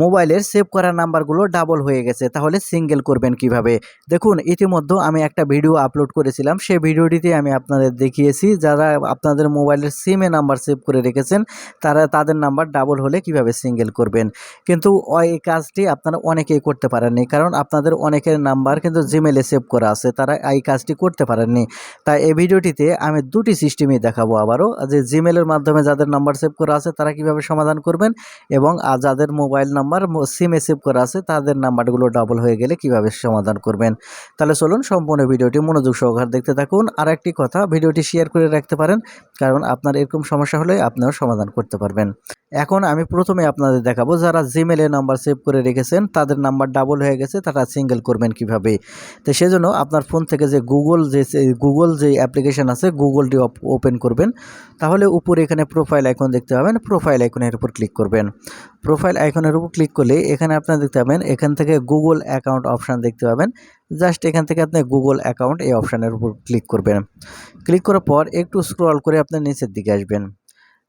মোবাইলের সেভ করা নাম্বারগুলো ডাবল হয়ে গেছে। তাহলে সিঙ্গেল করবেন কীভাবে? দেখুন, ইতিমধ্যে আমি একটা ভিডিও আপলোড করেছিলাম। সেই ভিডিওটিতে আমি আপনাদের দেখিয়েছি, যারা আপনাদের মোবাইলের সিমে নাম্বার সেভ করে রেখেছেন, তারা তাদের নাম্বার ডাবল হলে কীভাবে সিঙ্গেল করবেন? কিন্তু ওই কাজটি আপনারা অনেকেই করতে পারেননি, কারণ আপনাদের অনেকের নাম্বার কিন্তু জিমেলে সেভ করা আছে, তারা এই কাজটি করতে পারেননি। তাই এই ভিডিওটিতে আমি দুটি সিস্টেমই দেখাবো আবারও, যে জিমেলের মাধ্যমে যাদের নাম্বার সেভ করা আছে, তারা কীভাবে সমাধান করবেন এবং যাদের মোবাইল সিমে রিসিভ করা আছে, তাদের নাম্বারগুলো ডাবল হয়ে গেলে কীভাবে সমাধান করবেন? তাহলে চলুন সম্পূর্ণ ভিডিওটি মনোযোগ সহকারে দেখতে থাকুন। আর একটি কথা, ভিডিওটি শেয়ার করে রাখতে পারেন, কারণ আপনার এরকম সমস্যা হলে আপনিও সমাধান করতে পারবেন। এখন আমি প্রথমে আপনাদের দেখাবো, যারা জিমেলে নাম্বার সেভ করে রেখেছেন, তাদের নাম্বার ডাবল হয়ে গেছে, তারা সিঙ্গেল করবেন কীভাবে। তো সেজন্য আপনার ফোন থেকে যে গুগল যে গুগল যে অ্যাপ্লিকেশন আছে গুগলটি ওপেন করবেন। তাহলে উপরে এখানে প্রোফাইল আইকন দেখতে পাবেন প্রোফাইল আইকনের উপর ক্লিক করবেন। প্রোফাইল আইকনের উপর ক্লিক করলে এখানে আপনারা দেখতে পাবেন, এখান থেকে গুগল অ্যাকাউন্ট অপশান দেখতে পাবেন। জাস্ট এখান থেকে আপনি গুগল অ্যাকাউন্ট এই অপশানের উপর ক্লিক করবেন। ক্লিক করার পর একটু স্ক্রল করে আপনি নিচের দিকে আসবেন।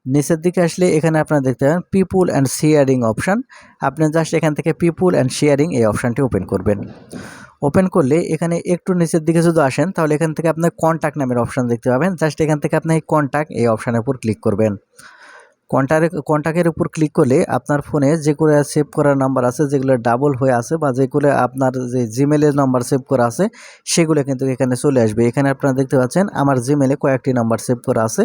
নিচের দিকে আসলে এখানে আপনারা দেখতে পাবেন পিপুল অ্যান্ড শেয়ারিং অপশান আপনি জাস্ট এখান থেকে পিপুল অ্যান্ড শেয়ারিং এই অপশানটি ওপেন করবেন। ওপেন করলে এখানে একটু নিচের দিকে যদি আসেন, তাহলে এখান থেকে আপনার কন্ট্যাক্ট নামের অপশান দেখতে পাবেন। জাস্ট এখান থেকে আপনি এই কন্ট্যাক্ট এই অপশানের উপর ক্লিক করবেন। কন্ট্যাক্টের কন্ট্যাক্টের উপর ক্লিক করলে আপনার ফোনে যেগুলো সেভ করার নাম্বার আছে, যেগুলো ডাবল হয়ে আছে বা যেগুলো আপনার যে জিমেলের নাম্বার সেভ করা আছে, সেগুলো কিন্তু এখানে চলে আসবে। এখানে আপনারা দেখতে পাচ্ছেন, আমার জিমেলে কয়েকটি নাম্বার সেভ করা আছে,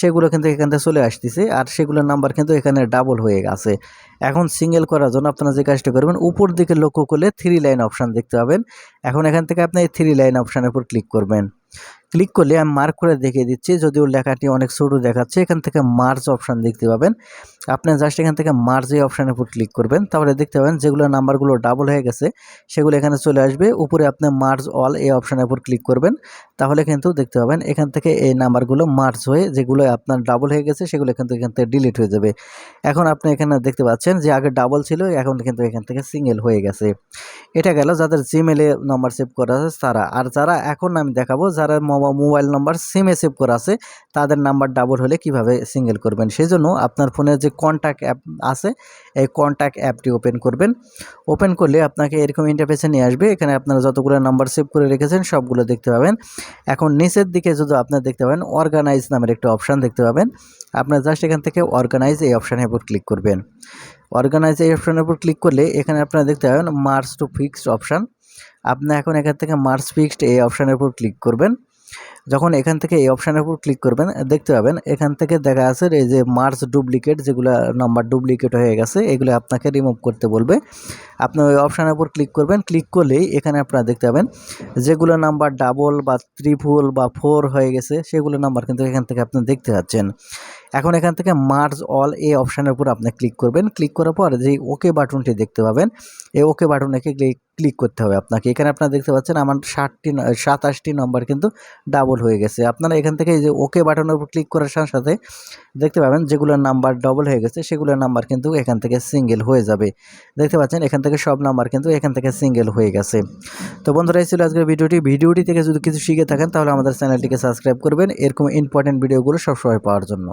সেগুলো কিন্তু এখান থেকে চলে আসতেছে আর সেগুলোর নাম্বার কিন্তু এখানে ডাবল হয়ে গেছে। এখন সিঙ্গেল করার জন্য আপনারা যে কাজটা করবেন, উপর দিকে লক্ষ্য করলে থ্রি লাইন অপশান দেখতে পাবেন। এখন এখান থেকে আপনি এই থ্রি লাইন অপশানের উপর ক্লিক করবেন। ক্লিক করলে আমি মার্ক করে দেখিয়ে দিচ্ছি। যদিও লেখাটি অনেক ছোটো দেখাচ্ছে, এখান থেকে মার্চ অপশান দেখতে পাবেন। আপনি জাস্ট এখান থেকে মার্জ এই অপশানের উপর ক্লিক করবেন। তাহলে দেখতে পাবেন যেগুলো নাম্বারগুলো ডাবল হয়ে গেছে, সেগুলো এখানে চলে আসবে। উপরে আপনি মার্জ অল এই অপশানের উপর ক্লিক করবেন। তাহলে কিন্তু দেখতে পাবেন এখান থেকে এই নাম্বারগুলো মার্জ হয়ে যেগুলো আপনার ডাবল হয়ে গেছে, সেগুলো কিন্তু এখান থেকে ডিলিট হয়ে যাবে। এখন আপনি এখানে দেখতে পাচ্ছেন যে আগে ডাবল ছিল, এখন কিন্তু এখান থেকে সিঙ্গেল হয়ে গেছে। এটা গেল যাদের জিমেলে নাম্বার সেভ করা আছে তারা। আর যারা এখন আমি দেখাবো, যারা মোবাইল নাম্বার সিমে সেভ করা আছে, তাদের নাম্বার ডাবল হলে কীভাবে সিঙ্গেল করবেন? সেই জন্য আপনার ফোনে যে কন্ট্যাক্ট অ্যাপ আছে, এই কন্ট্যাক্ট অ্যাপটি ওপেন করবেন। ওপেন করলে আপনাকে এরকম ইন্টারফেসে নিয়ে আসবে, এখানে আপনারা যতগুলো নাম্বার সেভ করে রেখেছেন সবগুলো দেখতে পাবেন। এখন নিচের দিকে যদি আপনার দেখতে পাবেন অর্গানাইজ নামের একটা অপশান দেখতে পাবেন। আপনার জাস্ট এখান থেকে অর্গানাইজ এই অপশানের উপর ক্লিক করবেন। অর্গানাইজ এই অপশানের উপর ক্লিক করলে এখানে আপনারা দেখতে পাবেন মার্চ টু ফিক্সড অপশান আপনি এখন এখান থেকে মার্চ ফিক্সড এই অপশানের উপর ক্লিক করবেন। যখন এখান থেকে এই অপশানের উপর ক্লিক করবেন, দেখতে পাবেন, এখান থেকে দেখা আছে এই যে মার্চ ডুপ্লিকেট যেগুলো নাম্বার ডুপ্লিকেট হয়ে গেছে, এগুলো আপনাকে রিমুভ করতে বলবে। আপনি ওই অপশানের উপর ক্লিক করবেন ক্লিক করলেই এখানে আপনারা দেখতে পাবেন, যেগুলো নাম্বার ডাবল বা ত্রিপুল বা ফোর হয়ে গেছে, সেগুলো নাম্বার কিন্তু এখান থেকে আপনি দেখতে পাচ্ছেন। এখন এখান থেকে মার্জ অল এই অপশানের উপর আপনি ক্লিক করবেন। ক্লিক করার পর যে ওকে বাটনটি দেখতে পাবেন, এই ওকে বাটনে ক্লিক ক্লিক করতে হবে আপনাকে। এখানে আপনারা দেখতে পাচ্ছেন আমার ষাটটি সাতাশটি নম্বর কিন্তু ডাবল হয়ে গেছে। আপনারা এখান থেকে যে ওকে বাটনের উপর ক্লিক করার সাথে সাথে দেখতে পাবেন যেগুলোর নাম্বার ডবল হয়ে গেছে সেগুলোর নাম্বার কিন্তু এখান থেকে সিঙ্গেল হয়ে যাবে। দেখতে পাচ্ছেন এখান থেকে সব নাম্বার কিন্তু এখান থেকে সিঙ্গেল হয়ে গেছে। তো বন্ধুরা, এই ছিল আজকের ভিডিওটি। ভিডিওটি থেকে যদি কিছু শিখে থাকেন, তাহলে আমাদের চ্যানেলটিকে সাবস্ক্রাইব করবেন। এরকম ইম্পর্টেন্ট ভিডিওগুলো সবসময় পাওয়ার জন্য।